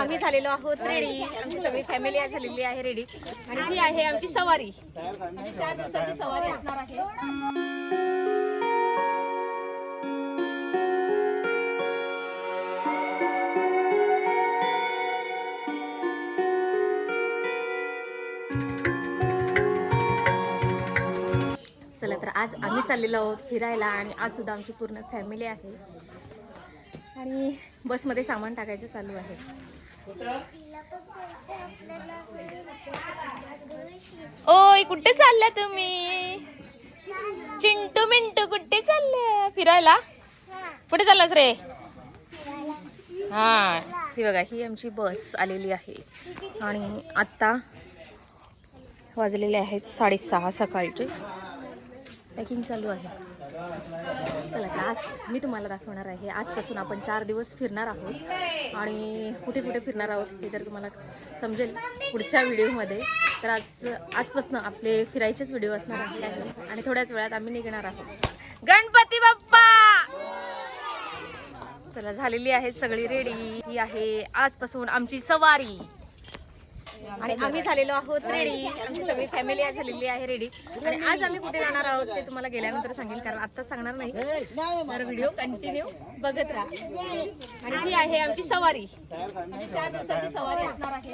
आम्ही झालेलो आहोत रेडी आमची सगळी फॅमिली झालेली आहे रेडी आणि ही आहे आमची सवारी. आमची चार दिवसाची सवारी असणार आहे. चला तर आज आम्ही चाललेलो आहोत फिरायला आणि आज सुद्धा आमची पूर्ण फॅमिली आहे. आणि बसमध्ये सामान टाकायचं चालू आहे. ओय कुठे चालल्या तुम्ही? चिंटू मिंटू कुठे चालल्या? फिरायला? कुठे चाललास रे? हा ही बघा ही आमची बस आलेली आहे. आणि आत्ता वाजलेले आहेत साडेसहा सकाळचे. पॅकिंग चालू आहे. चला तर आज मी तुम्हाला दाखवणार आहे. आजपासून आपण चार दिवस फिरणार आहोत. आणि कुठे कुठे फिरणार आहोत हे तर तुम्हाला समजेल पुढच्या व्हिडिओमध्ये. तर आज आजपासून आपले फिरायचेच व्हिडिओ असणार आहे आणि थोड्याच वेळात आम्ही निघणार आहोत. गणपती बाप्पा! चला झालेली आहे सगळी रेडी ही आहे आजपासून आमची सवारी. आणि आम्ही झालेलो आहोत रेडी आमची सगळी फॅमिली झालेली आहे रेडी आणि आज आम्ही कुठे जाणार आहोत ते तुम्हाला गेल्यानंतर सांगेल कारण आता सांगणार नाही. तर व्हिडिओ कंटिन्यू बघत राहा. आणि ही आहे आमची सवारी. आमची चार दिवसाची सवारी असणार आहे.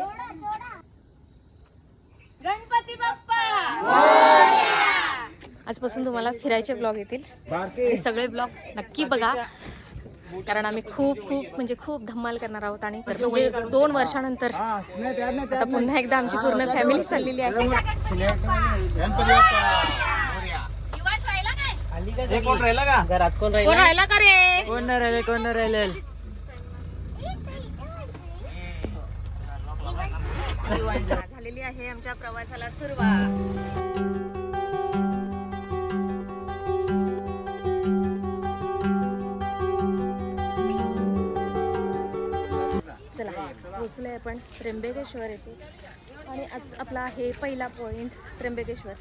गणपती बाप्पा! आजपासून तुम्हाला फिरायचे ब्लॉग येतील. हे सगळे ब्लॉग नक्की बघा. कारण आम्ही खूप खूप म्हणजे खूप धमाल करणार आहोत आणि म्हणजे दोन वर्षानंतर आता पुन्हा एकदा आमची पूर्ण फॅमिली चाललेली आहे हे कोण राहिला का राहिला रे कोण नाही राहिले कोण नाही राहिले झालेली आहे आमच्या प्रवासाला सुरुवात आपण त्र्यंबकेश्वर येते. आणि आज आपला आहे पहिला पॉईंट त्र्यंबकेश्वर.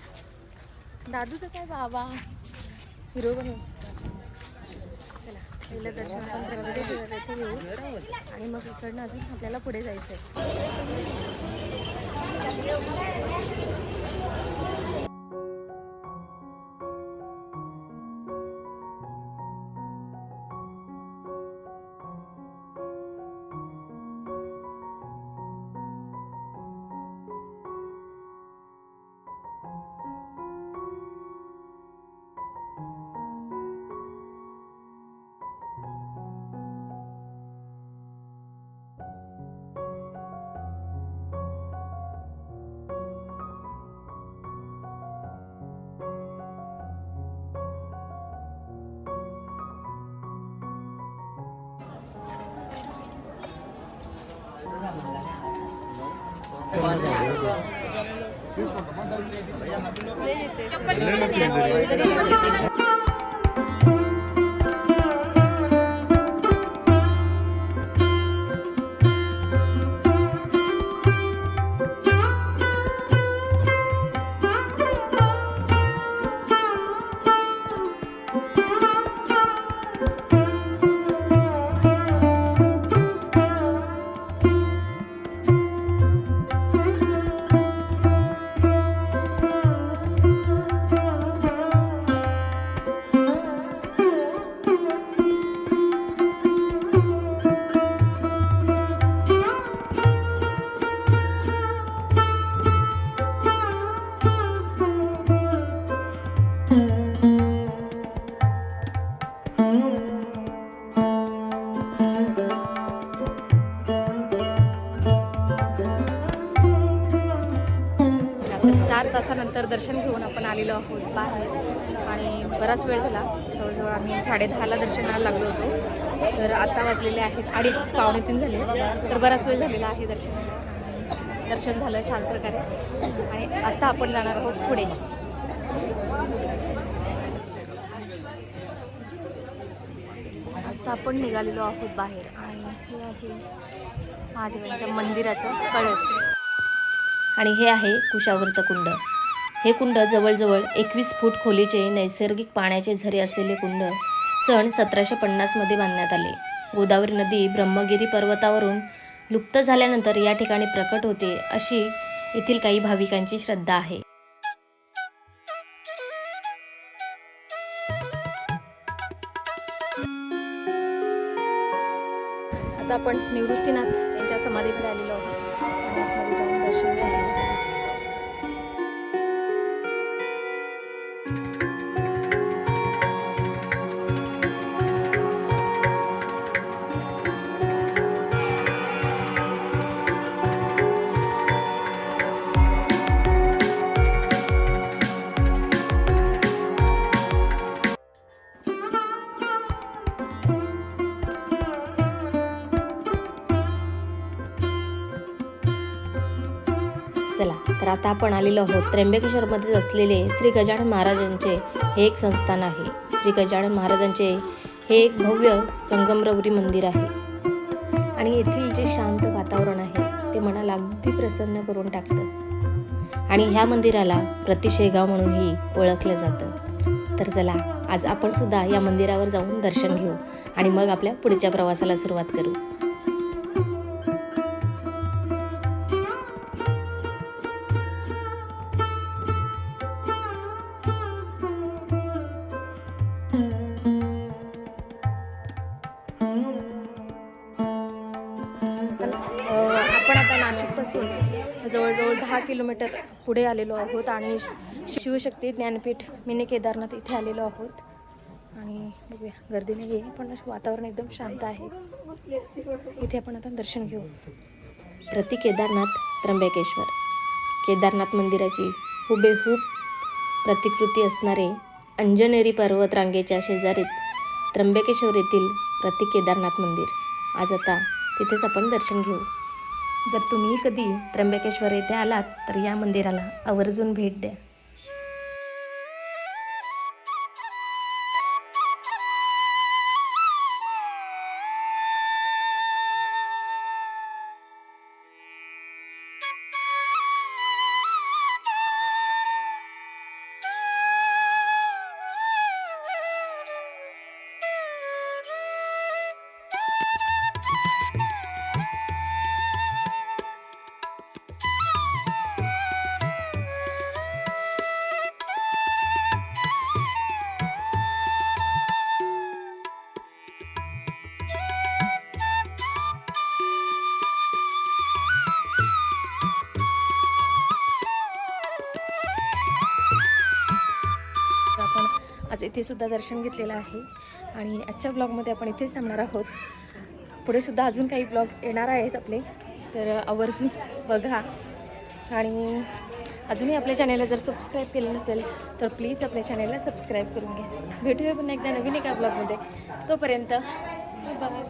दादूचं काय बाबा? हिरो बनवून चला पहिलं दर्शन आपण त्र्यंबकेश्वर येथे घेऊ. आणि मग इकडनं अजून आपल्याला पुढे जायचं आहे आता तासानंतर दर्शन घेऊन आपण आलेलो आहोत बाहेर. आणि बराच वेळ झाला. जवळजवळ आम्ही साडेदहाला दर्शनाला लागलो होतो. तर आत्ता वाजलेले आहेत अडीच पावणे तीन झाले. तर बराच वेळ झालेला आहे दर्शनाला. दर्शन झालं छान प्रकारे. आणि आत्ता आपण जाणार आहोत पुढे. आत्ता आपण निघालेलो आहोत बाहेर. आणि हे आहे महादेवांच्या मंदिराचं कळस. आणि हे आहे कुशावर्त कुंड. हे कुंड जवळजवळ एकवीस फूट खोलीचे नैसर्गिक पाण्याचे झरे असलेले कुंड सन सतराशे पन्नासमध्ये बांधण्यात आले. गोदावरी नदी ब्रह्मगिरी पर्वतावरून लुप्त झाल्यानंतर या ठिकाणी प्रकट होते अशी येथील काही भाविकांची श्रद्धा आहे. आता आपण निवृत्तीनाथ यांच्या समाधीकडे आलेलो आहोत. तर आता आपण आलेलो आहोत त्र्यंबकेश्वरमध्ये असलेले श्री गजानन महाराजांचे हे एक संस्थान आहे. श्री गजानन महाराजांचे हे एक भव्य संगमरवरी मंदिर आहे. आणि येथील जे शांत वातावरण आहे ते मनाला अगदी प्रसन्न करून टाकतं. आणि ह्या मंदिराला प्रतिशेगाव म्हणूनही ओळखलं जातं. तर चला आज आपण सुद्धा या मंदिरावर जाऊन दर्शन घेऊ आणि मग आपल्या पुढच्या प्रवासाला सुरुवात करू. नाशिकपासून जवळजवळ दहा किलोमीटर पुढे आलेलो आहोत आणि श- शिवशक्ती ज्ञानपीठ मिनी केदारनाथ इथे आलेलो आहोत. आणि बघूया गर्दी नाही आहे पण वातावरण एकदम शांत आहे. इथे आपण आता दर्शन घेऊ. प्रति केदारनाथ त्र्यंबकेश्वर. केदारनाथ मंदिराची हुबेहूब प्रतिकृती असणारे अंजनेरी पर्वतरांगेच्या शेजारीत त्र्यंबकेश्वर येथील प्रति केदारनाथ मंदिर. आज आता तिथेच आपण दर्शन घेऊ. जर तुम्ही कधी त्र्यंबकेश्वर येथे आलात तर या मंदिराला आवर्जून भेट द्या. आपण सुद्धा दर्शन घेतलेलं आहे. आणि आजच्या ब्लॉगमध्ये आपण इथेच थांबणार आहोत. पुढेसुद्धा अजून काही ब्लॉग येणार आहेत आपले. तर आवर्जून बघा. आणि अजूनही आपल्या चॅनलला जर सबस्क्राईब केलं नसेल तर प्लीज आपल्या चॅनलला सबस्क्राईब करून घ्या. भेटूया पुन्हा एकदा नवीन एका ब्लॉगमध्ये तोपर्यंत बाय